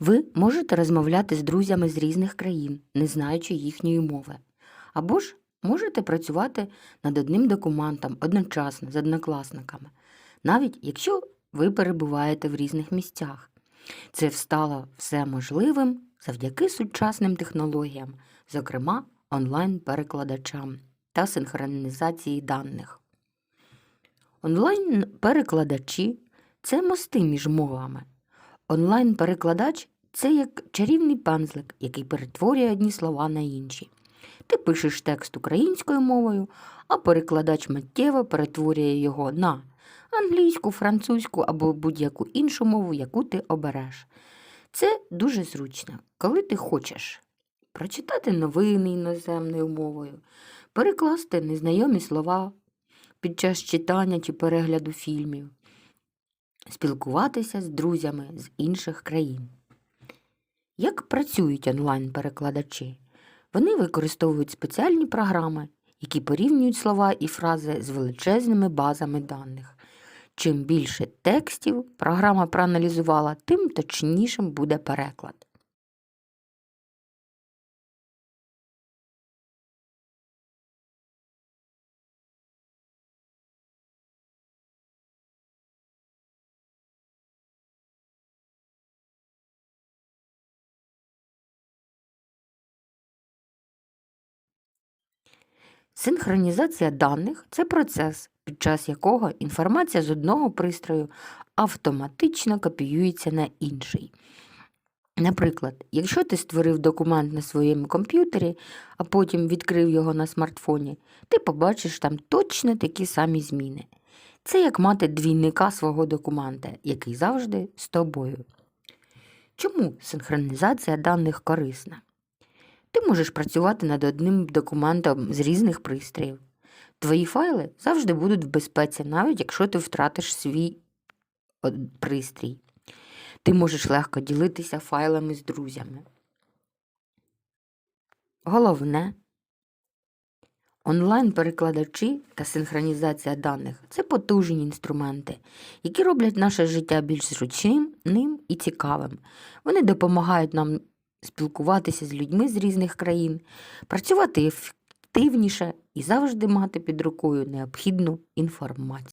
Ви можете розмовляти з друзями з різних країн, не знаючи їхньої мови. Або ж можете працювати над одним документом одночасно з однокласниками, навіть якщо ви перебуваєте в різних місцях. Це стало все можливим завдяки сучасним технологіям, зокрема онлайн-перекладачам та синхронізації даних. Онлайн-перекладачі це мости між мовами. Онлайн-перекладач це як чарівний пензлик, який перетворює одні слова на інші. Ти пишеш текст українською мовою, а перекладач миттєво перетворює його на англійську, французьку або будь-яку іншу мову, яку ти обереш. Це дуже зручно, коли ти хочеш прочитати новини іноземною мовою, перекласти незнайомі слова під час читання чи перегляду фільмів, спілкуватися з друзями з інших країн. Як працюють онлайн-перекладачі? Вони використовують спеціальні програми, які порівнюють слова і фрази з величезними базами даних. Чим більше текстів програма проаналізувала, тим точнішим буде переклад. Синхронізація даних це процес, під час якого інформація з одного пристрою автоматично копіюється на інший. Наприклад, якщо ти створив документ на своєму комп'ютері, а потім відкрив його на смартфоні, ти побачиш там точно такі самі зміни. Це як мати двійника свого документа, який завжди з тобою. Чому синхронізація даних корисна? Ти можеш працювати над одним документом з різних пристроїв. Твої файли завжди будуть в безпеці, навіть якщо ти втратиш свій пристрій. Ти можеш легко ділитися файлами з друзями. Головне, онлайн-перекладачі та синхронізація даних це потужні інструменти, які роблять наше життя більш зручним ним і цікавим. Вони допомагають нам спілкуватися з людьми з різних країн, працювати ефективніше і завжди мати під рукою необхідну інформацію.